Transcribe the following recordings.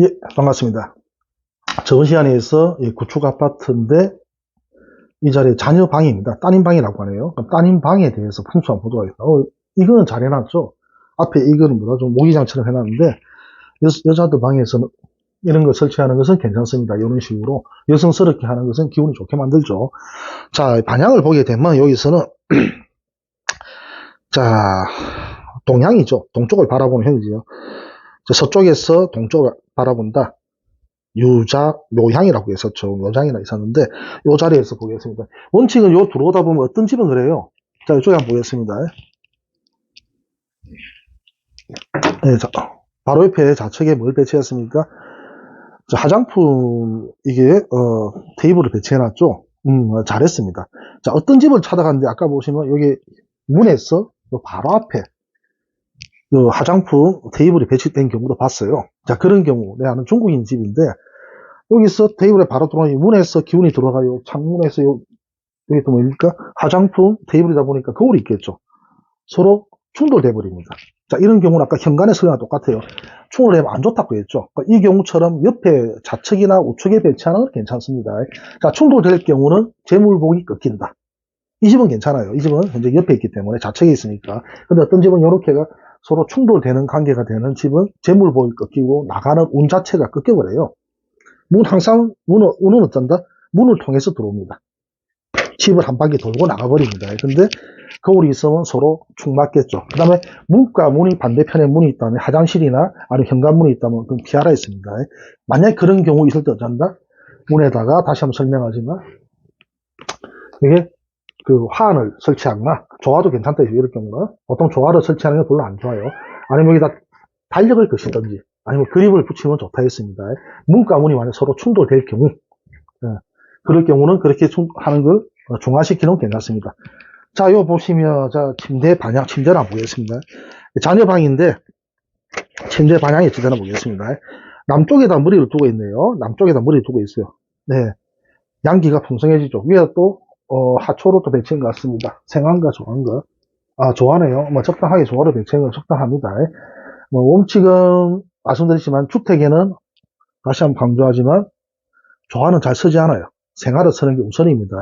예, 반갑습니다. 저번 시간에서 이 구축 아파트인데 이 자리에 자녀 방입니다. 따님 방이라고 하네요. 따님 방에 대해서 풍수한 보도가 있다. 어, 이거는 잘 해놨죠. 앞에 이거는 뭐다 좀 모기장처럼 해놨는데 여, 자들 방에서는 이런 거 설치하는 것은 괜찮습니다. 이런 식으로 여성스럽게 하는 것은 기분이 좋게 만들죠. 자 반향을 보게 되면 여기서는 자 동향이죠. 동쪽을 바라보는 형이죠. 서쪽에서 동쪽을 바라본다. 유자, 묘향이라고 했었죠. 묘장이나 있었는데, 요 자리에서 보겠습니다. 원칙은 요 들어오다 보면 어떤 집은 그래요. 자, 이쪽에 한번 보겠습니다. 네, 자, 바로 옆에 좌측에 뭘 배치했습니까? 자, 화장품, 이게, 어, 테이블을 배치해놨죠? 음, 어, 잘했습니다. 자, 어떤 집을 찾아갔는데, 아까 보시면, 여기 문에서 바로 앞에, 그 화장품 테이블이 배치된 경우도 봤어요. 자, 그런 경우, 내 아는 중국인 집인데, 여기서 테이블에 바로 들어가니 문에서 기운이 들어가요. 창문에서 요, 여기 또 뭡니까? 화장품 테이블이다 보니까 거울이 있겠죠. 서로 충돌돼 버립니다. 자, 이런 경우는 아까 현관의 소리랑 똑같아요. 충돌되면 안 좋다고 했죠. 그러니까 이 경우처럼 옆에 좌측이나 우측에 배치하는 건 괜찮습니다. 자, 충돌될 경우는 재물복이 꺾인다. 이 집은 괜찮아요. 이 집은 현재 옆에 있기 때문에 좌측에 있으니까. 근데 어떤 집은 이렇게가 서로 충돌되는 관계가 되는 집은 재물복이 꺾이고 나가는 운 자체가 꺾여버려요. 문 항상 문은, 운은 어쩐다? 문을 통해서 들어옵니다. 집을 한 바퀴 돌고 나가버립니다. 근데 거울이 있으면 서로 충 맞겠죠. 그 다음에 문과 문이 반대편에 문이 있다면 화장실이나 아니면 현관문이 있다면 그건 피하라 했습니다. 만약에 그런 경우 있을 때 어쩐다? 문에다가 다시 한번 설명하지만 이게 그 화환을 설치하거나 조화도 괜찮다 이럴 경우는 보통 조화를 설치하는 게 별로 안 좋아요. 아니면 여기다 달력을 거시든지 아니면 그립을 붙이면 좋다 했습니다. 문과 문이 만약 서로 충돌될 경우 예, 그럴 경우는 그렇게 하는 걸 중화시키는 괜찮습니다. 자, 요 보시면 자 침대 반향 침대를 한번 보겠습니다. 자녀 방인데 침대 반향이 어찌 되나 보겠습니다. 남쪽에다 머리를 두고 있네요. 남쪽에다 머리를 두고 있어요. 네, 양기가 풍성해지죠. 위에 또 어, 하초로 또 배치한 것 같습니다. 생한가 조한가? 아, 좋아하네요. 뭐, 적당하게 조화로 건 적당합니다. 뭐, 원칙은 말씀드렸지만, 주택에는 다시 한번 강조하지만, 조화는 잘 쓰지 않아요. 생활을 쓰는 게 우선입니다.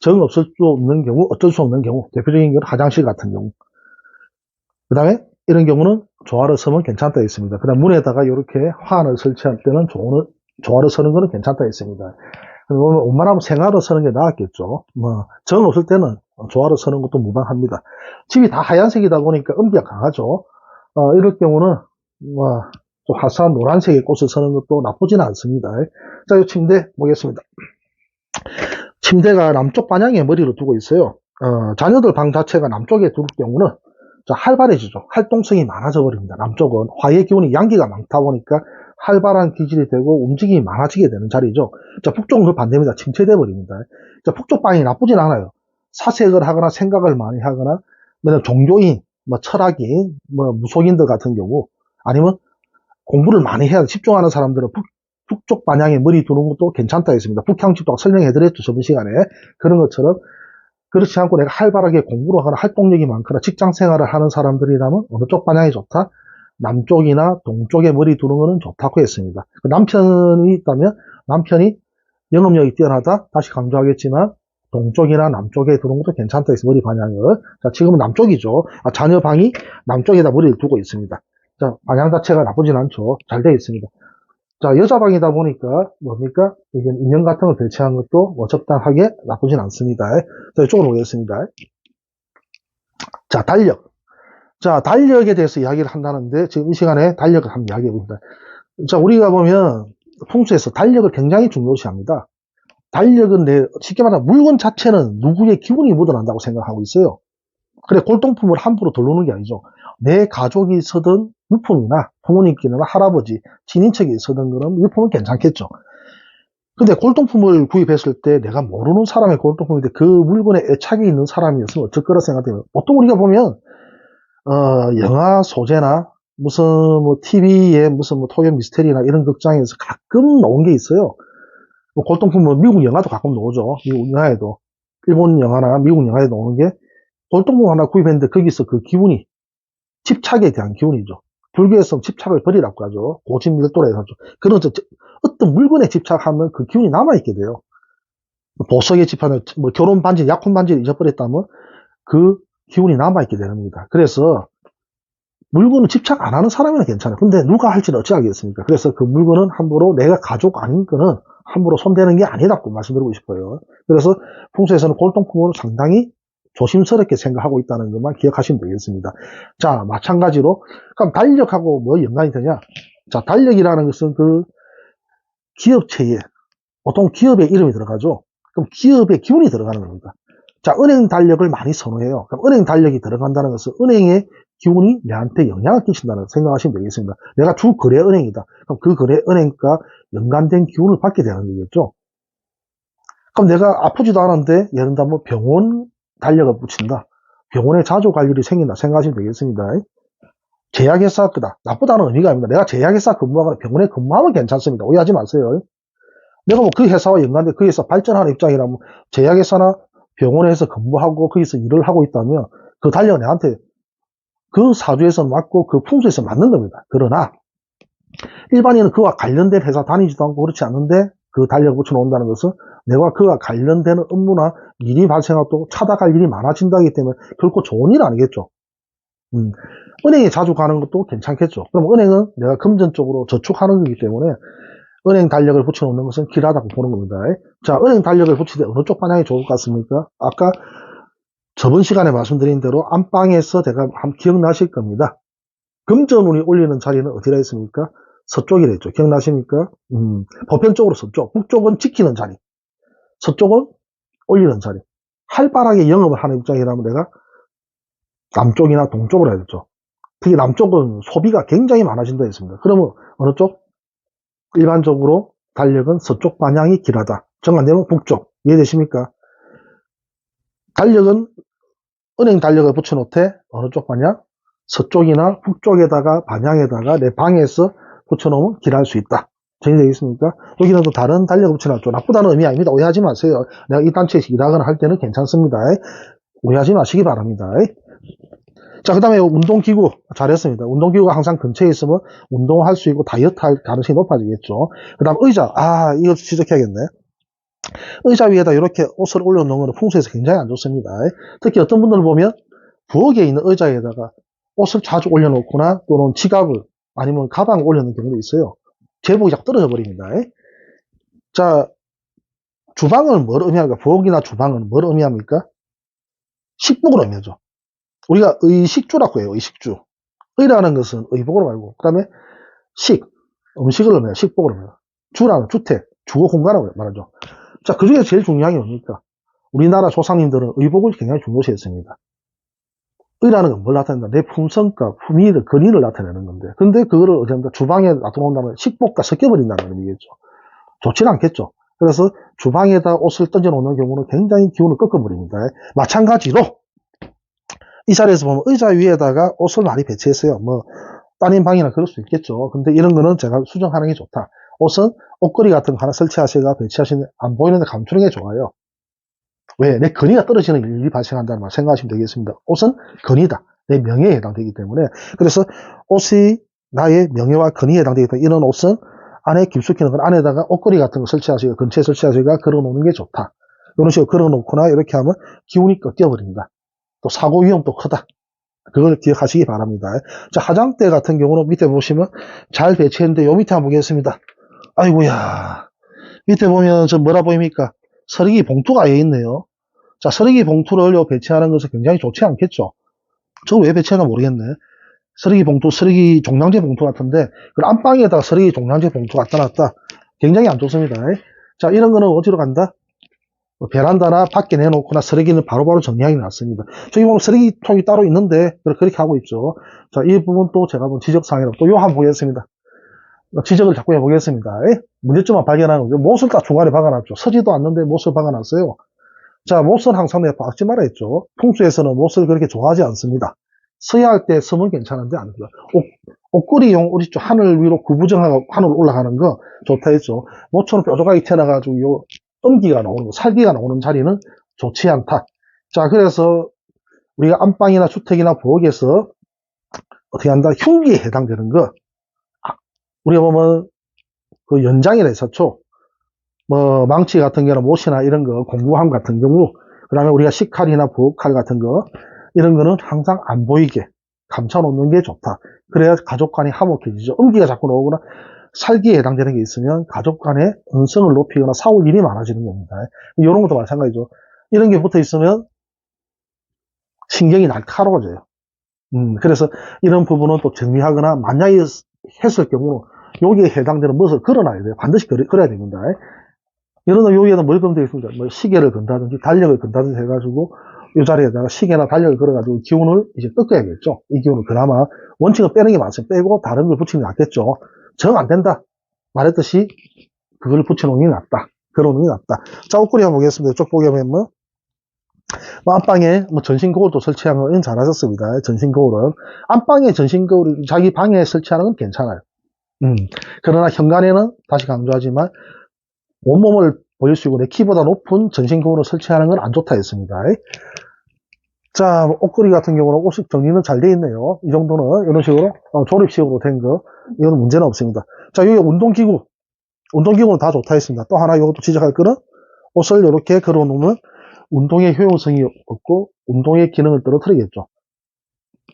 정 없을 수 없는 경우, 어쩔 수 없는 경우, 대표적인 경우는 화장실 같은 경우. 그 다음에, 이런 경우는 조화를 쓰면 괜찮다 했습니다. 그 다음 문에다가 이렇게 화환을 설치할 때는 조화를, 쓰는 거는 괜찮다 했습니다. 웬만하면 생화로 서는 게 나았겠죠. 뭐, 정 없을 때는 조화로 서는 것도 무방합니다. 집이 다 하얀색이다 보니까 음기가 강하죠. 어, 이럴 경우는, 뭐, 좀 화사한 노란색의 꽃을 서는 것도 나쁘지는 않습니다. 자, 이 침대 보겠습니다. 침대가 남쪽 반향에 머리를 두고 있어요. 어, 자녀들 방 자체가 남쪽에 둘 경우는 활발해지죠. 활동성이 많아져 버립니다. 남쪽은 화의 기운이 양기가 많다 보니까 활발한 기질이 되고 움직임이 많아지게 되는 자리죠. 자, 북쪽은 그 반대입니다. 침체돼 버립니다. 자, 북쪽 방이 나쁘진 않아요. 사색을 하거나 생각을 많이 하거나, 뭐 종교인, 뭐 철학인, 뭐 무속인들 같은 경우, 아니면 공부를 많이 해야 집중하는 사람들은 북, 북쪽 반향에 머리 두는 것도 괜찮다 했습니다. 북향집도 설명해드렸죠. 저번 시간에. 그런 것처럼 그렇지 않고 내가 활발하게 공부를 하거나 활동력이 많거나 직장 생활을 하는 사람들이라면 어느 쪽 반향이 좋다? 남쪽이나 동쪽에 머리 두는 것은 좋다고 했습니다. 그 남편이 있다면 남편이 영업력이 뛰어나다 다시 강조하겠지만 동쪽이나 남쪽에 두는 것도 괜찮다 해서 머리 방향을. 자 지금은 남쪽이죠. 아, 자녀 방이 남쪽에다 머리를 두고 있습니다. 자 방향 자체가 나쁘진 않죠. 잘 되어 있습니다. 자 여자 방이다 보니까 뭡니까? 이게 인형 같은 걸 배치한 것도 뭐 적당하게 나쁘진 않습니다. 자 이쪽으로 오겠습니다. 자 달력 자, 달력에 대해서 이야기를 한다는데, 지금 이 시간에 달력을 한번 이야기해 봅니다. 자, 우리가 보면, 풍수에서 달력을 굉장히 중요시합니다. 달력은 내, 쉽게 말하면 물건 자체는 누구의 기운이 묻어난다고 생각하고 있어요. 그래, 골동품을 함부로 돌르는 게 아니죠. 내 가족이 쓰던 유품이나 부모님께나 할아버지, 친인척이 쓰던 거는 유품은 괜찮겠죠. 근데 골동품을 구입했을 때 내가 모르는 사람의 골동품인데 그 물건에 애착이 있는 사람이었으면 어쩔 거라 생각해요. 보통 우리가 보면 어, 영화 소재나 무슨 뭐 TV에 무슨 뭐 토요 미스테리나 이런 극장에서 가끔 나온 게 있어요. 뭐 골동품은 미국 영화도 가끔 나오죠. 미국 영화에도. 일본 영화나 미국 영화에 나오는 게 골동품 하나 구입했는데 거기서 그 기운이 집착에 대한 기운이죠. 불교에서 집착을 버리라고 하죠. 밀도로 해서. 그런 저- 저- 어떤 물건에 집착하면 그 기운이 남아있게 돼요. 보석에 집착하면 뭐 결혼 반지, 약혼 반지를 잊어버렸다면 그 기운이 남아있게 되는 겁니다. 그래서 물건을 집착 안 하는 사람이면 괜찮아요. 근데 누가 할지는 어찌하겠습니까? 그래서 그 물건은 함부로 내가 가족 아닌 거는 함부로 손대는 게 아니라고 말씀드리고 싶어요. 그래서 풍수에서는 골동품으로 상당히 조심스럽게 생각하고 있다는 것만 기억하시면 되겠습니다. 자, 마찬가지로, 그럼 달력하고 뭐 연관이 되냐? 자, 달력이라는 것은 그 기업체에, 보통 기업의 이름이 들어가죠? 그럼 기업의 기운이 들어가는 겁니다. 자, 은행 달력을 많이 선호해요. 그럼 은행 달력이 들어간다는 것은 은행의 기운이 내한테 영향을 끼친다는 생각하시면 되겠습니다. 내가 주 거래 은행이다. 그럼 그 거래 은행과 연관된 기운을 받게 되는 거겠죠. 그럼 내가 아프지도 않은데 예를 들면 병원 달력을 붙인다. 병원에 자주 갈 일이 생긴다 생각하시면 되겠습니다. 제약회사 거다. 나쁘다는 의미가 아닙니다. 내가 제약회사 근무하거나 병원에 근무하면 괜찮습니다. 오해하지 마세요. 내가 뭐 그 회사와 연관돼 그 회사 발전하는 입장이라면 제약회사나 병원에서 근무하고 거기서 일을 하고 있다면 그 달력은 내한테 그 사주에서 맞고 그 풍수에서 맞는 겁니다. 그러나 일반인은 그와 관련된 회사 다니지도 않고 그렇지 않은데 그 달력 붙여놓는다는 것은 내가 그와 관련되는 업무나 일이 발생하고 찾아갈 일이 많아진다기 때문에 결코 좋은 일 아니겠죠. 음, 은행에 자주 가는 것도 괜찮겠죠. 그럼 은행은 내가 금전적으로 저축하는 거기 때문에 은행 달력을 붙여놓는 것은 길하다고 보는 겁니다. 자, 은행 달력을 때 어느 쪽 방향이 좋을 것 같습니까? 아까 저번 시간에 말씀드린 대로 안방에서 제가 한 기억나실 겁니다. 금전운이 올리는 자리는 어디라 했습니까? 서쪽이라 했죠. 기억나십니까? 음, 보편적으로 서쪽, 북쪽은 지키는 자리, 서쪽은 올리는 자리. 활발하게 영업을 하는 입장이라면 내가 남쪽이나 동쪽으로 해야 되죠. 특히 남쪽은 소비가 굉장히 많아진다 했습니다. 그러면 어느 쪽? 일반적으로 달력은 서쪽 방향이 길하다. 정관되면 북쪽. 이해되십니까? 달력은 은행 달력을 붙여놓되 어느 쪽 방향? 서쪽이나 북쪽에다가 방향에다가 내 방에서 붙여놓으면 길할 수 있다. 정리되겠습니까? 여기는 또 다른 달력을 붙여놨죠. 나쁘다는 의미 아닙니다. 오해하지 마세요. 내가 이 단체에서 일하거나 할 때는 괜찮습니다. 오해하지 마시기 바랍니다. 자, 그 다음에 운동기구. 잘했습니다. 운동기구가 항상 근처에 있으면 운동할 수 있고 다이어트 할 가능성이 높아지겠죠. 그 다음 의자. 아, 이거 지적해야겠네. 의자 위에다 이렇게 옷을 올려놓는 것은 풍수에서 굉장히 안 좋습니다. 특히 어떤 분들을 보면 부엌에 있는 의자에다가 옷을 자주 올려놓거나 또는 지갑을 아니면 가방을 올려놓는 경우도 있어요. 제복이 쫙 떨어져 버립니다. 자, 주방을 뭘 의미합니까? 부엌이나 주방은 뭘 의미합니까? 식복을 의미하죠. 우리가 의식주라고 해요. 의식주. 의라는 것은 의복으로 말고 그 다음에 식, 음식을 의미해요. 식복을 의미해요. 주라는 주택, 주거 공간을 말하죠. 자, 그 중에 제일 중요한 게 뭡니까? 우리나라 조상님들은 의복을 굉장히 중요시했습니다. 의라는 건 뭘 나타낸다? 내 품성과 품위를, 근위를 나타내는 건데. 근데 그거를 어디다 주방에 놔둬놓는다면 식복과 섞여버린다는 의미겠죠. 좋지는 않겠죠. 그래서 주방에다 옷을 던져놓는 경우는 굉장히 기운을 꺾어버립니다. 마찬가지로 이 자리에서 보면 의자 위에다가 옷을 많이 배치했어요. 뭐 따님 방이나 그럴 수 있겠죠. 근데 이런 거는 제가 수정하는 게 좋다. 옷은 옷걸이 같은 거 하나 설치하시거나 배치하시는 안 보이는데 감추는 게 좋아요. 왜? 내 근위가 떨어지는 일이 발생한다는 말 생각하시면 되겠습니다. 옷은 근위다. 내 명예에 해당되기 때문에. 그래서 옷이 나의 명예와 근위에 해당되기 때문에 이런 옷은 안에 깊숙이 넣은 안에다가 옷걸이 같은 거 설치하시고 근처에 설치하시거나 걸어 놓는 게 좋다. 이런 식으로 걸어 놓거나 이렇게 하면 기운이 꺾여버린다. 또 사고 위험도 크다. 그걸 기억하시기 바랍니다. 자, 화장대 같은 경우는 밑에 보시면 잘 배치했는데 요 밑에 한번 보겠습니다. 아이고야. 밑에 보면 저 뭐라 보입니까? 서리기 봉투가 아예 있네요. 자, 서리기 봉투를 요 배치하는 것은 굉장히 좋지 않겠죠? 저거 왜 배치하나 모르겠네. 서리기 봉투, 서리기 종량제 봉투 같은데, 그 안방에다가 서리기 종량제 봉투 갖다 놨다. 굉장히 안 좋습니다. 자, 이런 거는 어디로 간다? 뭐 베란다나 밖에 내놓거나 쓰레기는 바로바로 정리하기 낫습니다. 저기 보면 쓰레기통이 따로 있는데, 그렇게 하고 있죠. 자, 이 부분도 제가 본 지적사항이라고 또 요 한번 보겠습니다. 지적을 자꾸 해보겠습니다. 문제점만 발견하는 거죠. 못을 딱 중간에 박아놨죠. 서지도 않는데 못을 박아놨어요. 자, 못은 항상 내가 박지 말아 했죠. 풍수에서는 못을 그렇게 좋아하지 않습니다. 서야 할 때 서면 괜찮은데 안 돼요. 옷, 옷걸이용 우리 쪽 하늘 위로 구부정하고 하늘 올라가는 거 좋다 했죠. 모처럼 뾰족하게 태어나가지고 요 음기가 나오는 거, 살기가 나오는 자리는 좋지 않다. 자, 그래서 우리가 안방이나 주택이나 부엌에서 어떻게 한다? 흉기에 해당되는 거. 아, 우리가 보면 그 연장이라 했었죠. 뭐 망치 같은 경우는 못이나 이런 거 공구함 같은 경우 그 다음에 우리가 식칼이나 부엌칼 같은 거 이런 거는 항상 안 보이게 감춰놓는 게 좋다. 그래야 가족 간이 화목해지죠. 음기가 자꾸 나오거나 살기에 해당되는 게 있으면 가족 간의 언성을 높이거나 싸울 일이 많아지는 겁니다. 이런 것도 마찬가지죠. 이런 게 붙어 있으면 신경이 날카로워져요. 음, 그래서 이런 부분은 또 정리하거나 만약에 했을 경우는 여기에 해당되는 무엇을 걸어놔야 돼요. 반드시 걸어, 걸어야 됩니다. 이런 여기에는 뭘 걸면 되겠습니까? 뭐 시계를 건다든지 달력을 건다든지 해가지고 이 자리에다가 시계나 달력을 걸어가지고 기운을 이제 꺾어야겠죠. 이 기운을 그나마 원칙은 빼는 게 맞아요. 빼고 다른 걸 붙이는 게 낫겠죠. 정 안 된다. 말했듯이 그걸 붙여놓는 게 낫다. 걸어놓는 게 낫다. 자, 옷걸이 한번 보겠습니다. 이쪽 보게 하면 뭐, 뭐 안방에 뭐 전신 거울도 설치한 건 잘하셨습니다. 전신 거울은. 안방에 전신 거울, 자기 방에 설치하는 건 괜찮아요. 음. 그러나 현관에는 다시 강조하지만 온몸을 보일 수 있고 내 키보다 높은 전신 거울을 설치하는 건 안 좋다 했습니다. 자, 뭐 옷걸이 같은 경우는 옷식 정리는 잘 돼 있네요. 이 정도는 이런 식으로 어, 조립식으로 된 거, 이거는 문제는 없습니다. 자, 여기 운동기구. 운동기구는 다 좋다 했습니다. 또 하나 이것도 지적할 거는 옷을 이렇게 걸어 놓으면 운동의 효용성이 없고 운동의 기능을 떨어뜨리겠죠.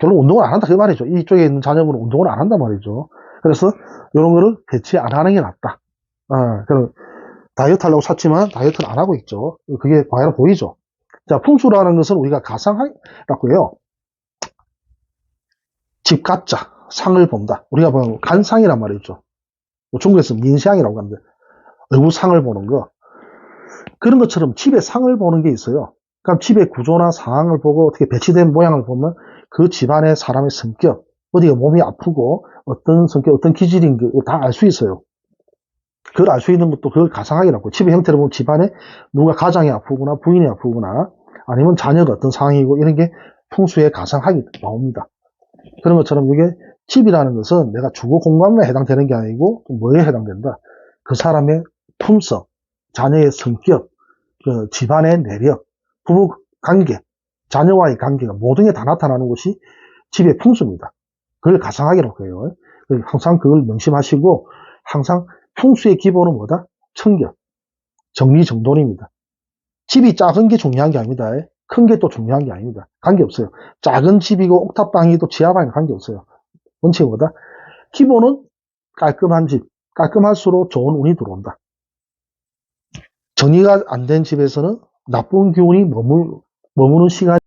결국 운동을 안 한다 그 말이죠. 이쪽에 있는 자녀분은 운동을 안 한단 말이죠. 그래서 이런 거를 배치 안 하는 게 낫다. 아, 그럼 다이어트 하려고 샀지만 다이어트는 안 하고 있죠. 그게 과연 보이죠. 자, 풍수라는 것은 우리가 가상이라고 해요. 집 가짜, 상을 본다. 우리가 보면 간상이란 말이죠. 뭐 중국에서 민상이라고 하는데, 얼굴 상을 보는 거. 그런 것처럼 집에 상을 보는 게 있어요. 그럼 집의 구조나 상황을 보고 어떻게 배치된 모양을 보면 그 집안의 사람의 성격, 어디가 몸이 아프고 어떤 성격, 어떤 기질인지 다알 수 있어요. 그걸 알 수 있는 것도 그걸 가상학이라고. 집의 형태를 보면 집안에 누가 가장이 아프거나 부인이 아프거나 아니면 자녀가 어떤 상황이고 이런 게 풍수의 가상학이 나옵니다. 그런 것처럼 이게 집이라는 것은 내가 주거 공간에 해당되는 게 아니고 뭐에 해당된다. 그 사람의 품성, 자녀의 성격, 그 집안의 내력, 부부 관계, 자녀와의 관계가 모든 게 다 나타나는 것이 집의 풍수입니다. 그걸 가상학이라고 해요. 항상 그걸 명심하시고 항상 풍수의 기본은 뭐다? 청결, 정리정돈입니다. 집이 작은 게 중요한 게 아닙니다. 큰 게 또 중요한 게 아닙니다. 관계없어요. 작은 집이고 옥탑방이 또 지하방이 관계없어요. 원칙은 뭐다? 기본은 깔끔한 집, 깔끔할수록 좋은 운이 들어온다. 정리가 안 된 집에서는 나쁜 기운이 머물, 머무는 시간이